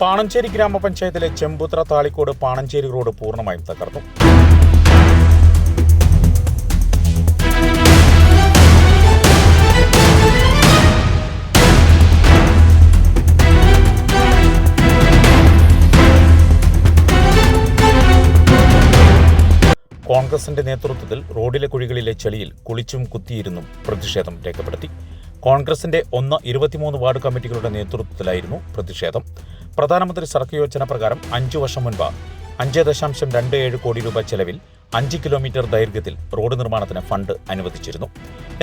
പാണഞ്ചേരി ഗ്രാമപഞ്ചായത്തിലെ ചെമ്പുത്ര താളിക്കോട് പാണഞ്ചേരി റോഡ് പൂർണമായും തകർന്നു. കോൺഗ്രസിന്റെ നേതൃത്വത്തിൽ റോഡിലെ കുഴികളിലെ ചെളിയിൽ കുളിച്ചും കുത്തിയിരുന്നും പ്രതിഷേധം രേഖപ്പെടുത്തി. കോൺഗ്രസിന്റെ ഒന്ന് ഇരുപത്തിമൂന്ന് വാർഡ് കമ്മിറ്റികളുടെ നേതൃത്വത്തിലായിരുന്നു പ്രതിഷേധം. പ്രധാനമന്ത്രി സർക്ക് യോജന പ്രകാരം അഞ്ചു വർഷം മുൻപ് അഞ്ച് ദശാംശം രണ്ട് ഏഴ് കോടി രൂപ ചെലവിൽ അഞ്ച് കിലോമീറ്റർ ദൈർഘ്യത്തിൽ റോഡ് നിർമ്മാണത്തിന് ഫണ്ട് അനുവദിച്ചിരുന്നു.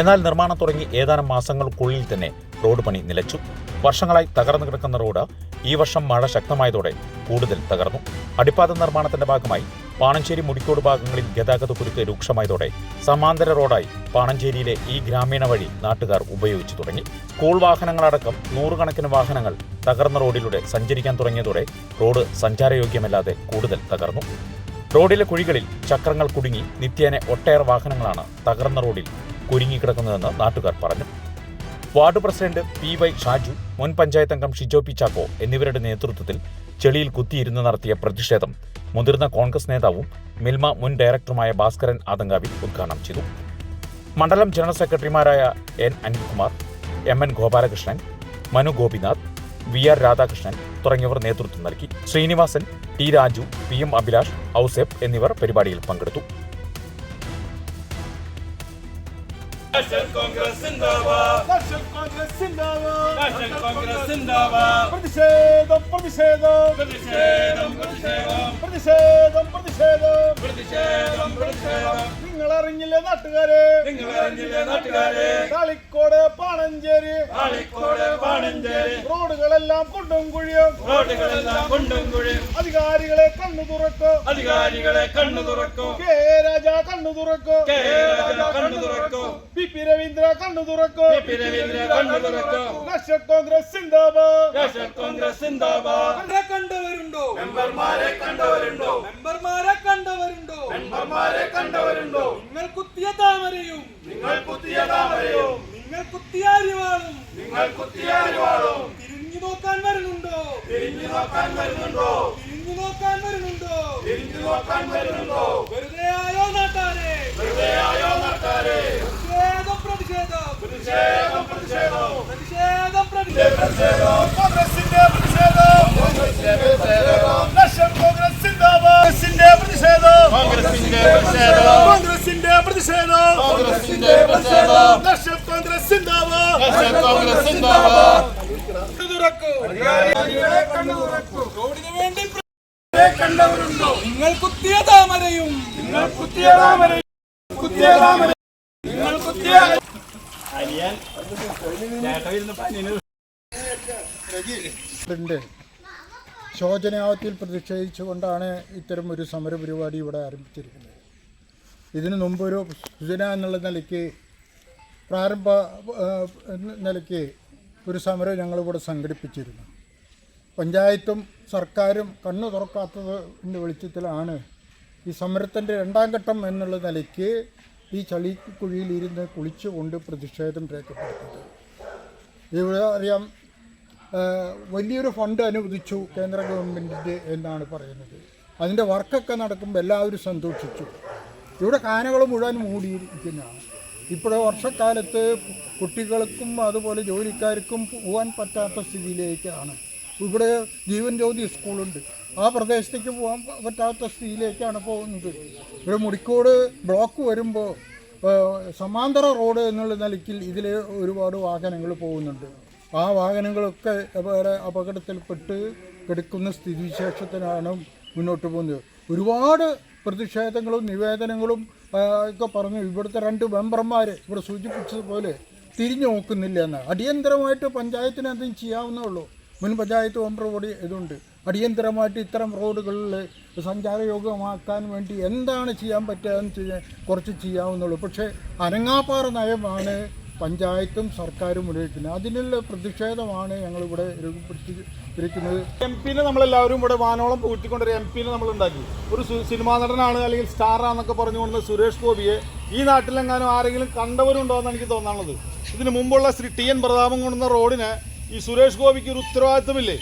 എന്നാൽ നിർമ്മാണം തുടങ്ങി ഏതാനും മാസങ്ങൾക്കുള്ളിൽ തന്നെ റോഡ് പണി നിലച്ചു. വർഷങ്ങളായി തകർന്നു കിടക്കുന്ന റോഡ് ഈ വർഷം മഴ ശക്തമായതോടെ കൂടുതൽ തകർന്നു. അടിപ്പാത നിർമ്മാണത്തിന്റെ ഭാഗമായി പാണഞ്ചേരി മുടിക്കോട് ഭാഗങ്ങളിൽ ഗതാഗത കുരുക്ക് രൂക്ഷമായതോടെ സമാന്തര റോഡായി പാണഞ്ചേരിയിലെ ഈ ഗ്രാമീണ വഴി നാട്ടുകാർ ഉപയോഗിച്ചു തുടങ്ങി. സ്കൂൾ വാഹനങ്ങളടക്കം നൂറുകണക്കിന് വാഹനങ്ങൾ തകർന്ന റോഡിലൂടെ സഞ്ചരിക്കാൻ തുടങ്ങിയതോടെ റോഡ് സഞ്ചാരയോഗ്യമല്ലാതെ കൂടുതൽ തകർന്നു. റോഡിലെ കുഴികളിൽ ചക്രങ്ങൾ കുടുങ്ങി നിത്യേന ഒട്ടേറെ വാഹനങ്ങളാണ് തകർന്ന റോഡിൽ കുരുങ്ങിക്കിടക്കുന്നതെന്ന് നാട്ടുകാർ പറഞ്ഞു. Ward president P Y Shaju മുൻ പഞ്ചായത്ത് അംഗം ഷിജോ പി ചാക്കോ എന്നിവരുടെ നേതൃത്വത്തിൽ ചെളിയിൽ കുത്തിയിരുന്ന് നടത്തിയ പ്രതിഷേധം മുതിർന്ന കോൺഗ്രസ് നേതാവും മിൽമ മുൻ ഡയറക്ടറുമായ ഭാസ്കരൻ ആതങ്കാവി ഉദ്ഘാടനം ചെയ്തു. മണ്ഡലം ജനറൽ സെക്രട്ടറിമാരായ N Anilkumar M N Gopalakrishnan Manu Gopinath V R Radhakrishnan തുടങ്ങിയവർ നേതൃത്വം നൽകി. Srinivasan T Raju P M Abhilash Ouseph എന്നിവർ പരിപാടിയിൽ പങ്കെടുത്തു. നാഷണൽ കോൺഗ്രസ് പ്രതിഷേധം പ്രതിഷേധം. പ്രതിഷേധം പ്രതിഷേധം. പ്രതിഷേധം പ്രതിഷേധം. നിങ്ങൾ അറിഞ്ഞില്ലേ നാട്ടുകാരെ? നിങ്ങൾ അറിഞ്ഞില്ലേ നാട്ടുകാരെ? കുണ്ടും കുഴിയും. റോഡുകളെല്ലാം കുണ്ടും കുഴിയും. അധികാരികളെ കണ്ണു തുറക്കോ. അധികാരികളെ കണ്ണു തുറക്കോ. കെ രാജ കണ്ണു തുറക്കോ. കെ രാജ കണ്ണു തുറക്കോ. പി പി രവീന്ദ്ര കണ്ണു തുറക്കോ. പി പി രവീന്ദ്ര കണ്ണു തുറക്കോ. നാഷണൽ കോൺഗ്രസ് സിന്ദാബാദ്. നാഷണൽ കോൺഗ്രസ് സിന്ദാബാദ്. കണ്ടവരുണ്ടോ? മെമ്പർമാരെ കണ്ടവരുണ്ടോ? മെമ്പർമാരെ കണ്ടവരുണ്ടോ? മെമ്പർമാരെ കണ്ടവരുണ്ടോ? നിങ്ങൾ കുത്തിയ താമരയും. നിങ്ങൾ കുത്തിയ താമരയും. നിങ്ങൾ കുത്തിയ അരിവാളും. നിങ്ങൾ കുത്തിയ അരിവാളും തിരിഞ്ഞു നോക്കാൻ വരുന്നുണ്ടോ തിരിഞ്ഞു നോക്കാൻ വരുന്നുണ്ടോ? തിരിഞ്ഞു നോക്കാൻ വരുന്നുണ്ടോ? തിരിഞ്ഞു നോക്കാൻ വരുന്നുണ്ടോ? വെറുതെ ആയോ നാട്ടാരെ? വെറുതെ ആയോ നാട്ടാരെ? പ്രതിഷേധം പ്രതിഷേധം. പ്രതിഷേധം പ്രതിഷേധം. പ്രതിഷേധം പ്രതിഷേധം. പ്രതിഷേധം കോൺഗ്രസിന്റെ പ്രതിഷേധം. നാഷണൽ കോൺഗ്രസ് സിന്ദാബാദ് പ്രതിഷേധം. കോൺഗ്രസിന്റെ പ്രതിഷേധം. കോൺഗ്രസിന്റെ പ്രതിഷേധം. കോൺഗ്രസിന്റെ പ്രതിഷേധം. കോൺഗ്രസ് കോൺഗ്രസ് സിന്ദാബാദ് തുറക്കൂ റോഡിന് വേണ്ടി കണ്ടവരുണ്ടോ നിങ്ങൾ കുത്തിയ താമരയും നിങ്ങൾ കുത്തിയ താമരയും കുത്തിയ താമരയും നിങ്ങൾ കുത്തിയ ശോചനാവത്തിൽ പ്രതിഷേധിച്ചുകൊണ്ടാണ് ഇത്തരം ഒരു സമര പരിപാടി ഇവിടെ ആരംഭിച്ചിരിക്കുന്നത്. ഇതിനു മുമ്പൊരു സൂചന എന്നുള്ള നിലയ്ക്ക് പ്രാരംഭ നിലയ്ക്ക് ഒരു സമരം ഞങ്ങളിവിടെ സംഘടിപ്പിച്ചിരുന്നു. പഞ്ചായത്തും സർക്കാരും കണ്ണു തുറക്കാത്തതിന്റെ വെളിച്ചത്തിലാണ് ഈ സമരത്തിന്റെ രണ്ടാം ഘട്ടം എന്നുള്ള നിലയ്ക്ക് ഈ ചളിക്കുഴിയിലിരുന്ന് കുളിച്ചുകൊണ്ട് പ്രതിഷേധം രേഖപ്പെടുത്തിയത്. ഇവിടെ അറിയാം വലിയൊരു ഫണ്ട് അനുവദിച്ചു കേന്ദ്ര ഗവൺമെന്റിന്റെ എന്നാണ് പറയുന്നത്. അതിന്റെ വർക്കൊക്കെ നടക്കുമ്പോൾ എല്ലാവരും സന്തോഷിച്ചു. ഇവിടെ കാനകൾ മുഴുവൻ മൂടിയിരിക്കുന്നതാണ്. ഇപ്പോഴേ വർഷക്കാലത്ത് കുട്ടികൾക്കും അതുപോലെ ജോലിക്കാർക്കും പോകാൻ പറ്റാത്ത സ്ഥിതിയിലേക്കാണ് ഇവിടെ ജീവൻ ജ്യോതി സ്കൂളുണ്ട്. ആ പ്രദേശത്തേക്ക് പോകാൻ പറ്റാത്ത സ്ഥിതിയിലേക്കാണ് പോകുന്നത്. ഇവിടെ മുടിക്കോട് ബ്ലോക്ക് വരുമ്പോൾ സമാന്തര റോഡ് എന്നുള്ള നിലയ്ക്ക് ഇതിൽ ഒരുപാട് വാഹനങ്ങൾ പോകുന്നുണ്ട്. ആ വാഹനങ്ങളൊക്കെ വേറെ അപകടത്തിൽപ്പെട്ട് കിടക്കുന്ന സ്ഥിതിവിശേഷത്തിനാണ് മുന്നോട്ട് പോകുന്നത്. ഒരുപാട് പ്രതിഷേധങ്ങളും നിവേദനങ്ങളും ഒക്കെ പറഞ്ഞു ഇവിടുത്തെ രണ്ട് മെമ്പർമാർ ഇവിടെ സൂചിപ്പിച്ചതുപോലെ തിരിഞ്ഞു നോക്കുന്നില്ല എന്ന് അടിയന്തരമായിട്ട് പഞ്ചായത്തിന് എന്തെങ്കിലും ചെയ്യാവുന്നേ ഉള്ളൂ. മുൻ പഞ്ചായത്ത് മെമ്പർ കൂടി ഇതുണ്ട്. അടിയന്തരമായിട്ട് ഇത്തരം റോഡുകളിൽ സഞ്ചാരയോഗ്യമാക്കാൻ വേണ്ടി എന്താണ് ചെയ്യാൻ പറ്റുക എന്ന് ചെയ്യാൻ കുറച്ച് ചെയ്യാവുന്നുള്ളൂ. പക്ഷേ അനങ്ങാപ്പാറ നയമാണ് പഞ്ചായത്തും സർക്കാരും മുന്നേറ്റുന്നത് അതിനുള്ള പ്രതിഷേധമാണ് ഞങ്ങളിവിടെ രേഖപ്പെടുത്തിയിരിക്കുന്നത് എം പിന്നെ നമ്മളെല്ലാവരും ഇവിടെ വാനോളം പൂട്ടിക്കൊണ്ടൊരു എം പിന്നെ നമ്മൾ ഉണ്ടാക്കി ഒരു സിനിമാ നടനാണ് അല്ലെങ്കിൽ സ്റ്റാറാന്നൊക്കെ പറഞ്ഞുകൊണ്ട് സുരേഷ് ഗോപിയെ ഈ നാട്ടിലെങ്ങാനും ആരെങ്കിലും കണ്ടവരുണ്ടോ എന്ന് എനിക്ക് തോന്നാനുള്ളത്. ഇതിന് മുമ്പുള്ള ശ്രീ ടി എൻ പ്രതാപം കൊണ്ടുവന്ന റോഡിന് ഈ സുരേഷ് ഗോപിക്ക് ഒരു ഉത്തരവാദിത്തമില്ലേ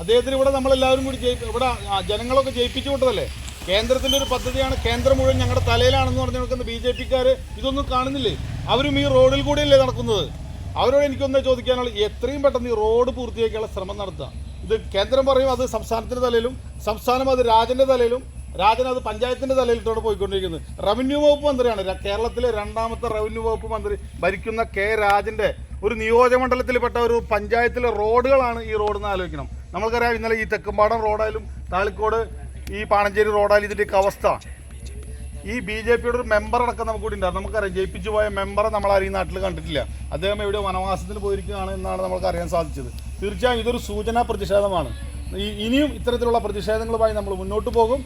അദ്ദേഹത്തിന് ഇവിടെ നമ്മളെല്ലാവരും കൂടി ജയി ഇവിടെ ജനങ്ങളൊക്കെ ജയിപ്പിച്ചു വിട്ടതല്ലേ? കേന്ദ്രത്തിന്റെ ഒരു പദ്ധതിയാണ് കേന്ദ്രം മുഴുവൻ ഞങ്ങളുടെ തലയിലാണെന്ന് പറഞ്ഞു നടക്കുന്ന ബി ജെ പിക്കാർ ഇതൊന്നും കാണുന്നില്ലേ? അവരും ഈ റോഡിൽ കൂടെയല്ലേ നടക്കുന്നത്. അവരോട് എനിക്കൊന്നേ ചോദിക്കാനുള്ളത് എത്രയും പെട്ടെന്ന് ഈ റോഡ് പൂർത്തിയാക്കാനുള്ള ശ്രമം നടത്തുക. ഇത് കേന്ദ്രം പറയും അത് സംസ്ഥാനത്തിന്റെ തലയിലും സംസ്ഥാനം അത് രാജന്റെ തലയിലും രാജൻ അത് പഞ്ചായത്തിന്റെ തലയിലോട്ട് പോയിക്കൊണ്ടിരിക്കുന്നത് റവന്യൂ വകുപ്പ് മന്ത്രിയാണ്. കേരളത്തിലെ രണ്ടാമത്തെ റവന്യൂ വകുപ്പ് മന്ത്രി ഭരിക്കുന്ന കെ രാജന്റെ ഒരു നിയോജകമണ്ഡലത്തിൽപ്പെട്ട ഒരു പഞ്ചായത്തിലെ റോഡുകളാണ് ഈ റോഡ് എന്ന് ആലോചിക്കണം. നമ്മൾക്കറിയാം ഇന്നലെ ഈ തെക്കുംപാടം റോഡായാലും താളിക്കോട് ഈ പാണഞ്ചേരി റോഡായാലും ഇതിന്റെയൊക്കെ അവസ്ഥ. ഈ ബി ജെ പിയുടെ ഒരു മെമ്പർ അടക്കം നമുക്ക് കൂടി ഉണ്ടായിരുന്നു. നമുക്കറിയാം ജയിപ്പിച്ചു പോയ മെമ്പറെ നമ്മൾ ആരും ഈ നാട്ടിൽ കണ്ടിട്ടില്ല. അദ്ദേഹം എവിടെ വനവാസത്തിന് പോയിരിക്കുകയാണ് എന്നാണ് നമുക്ക് അറിയാൻ സാധിച്ചത്. തീർച്ചയായും ഇതൊരു സൂചനാ പ്രതിഷേധമാണ്. ഇനിയും ഇത്തരത്തിലുള്ള പ്രതിഷേധങ്ങളുമായി നമ്മൾ മുന്നോട്ട് പോകും.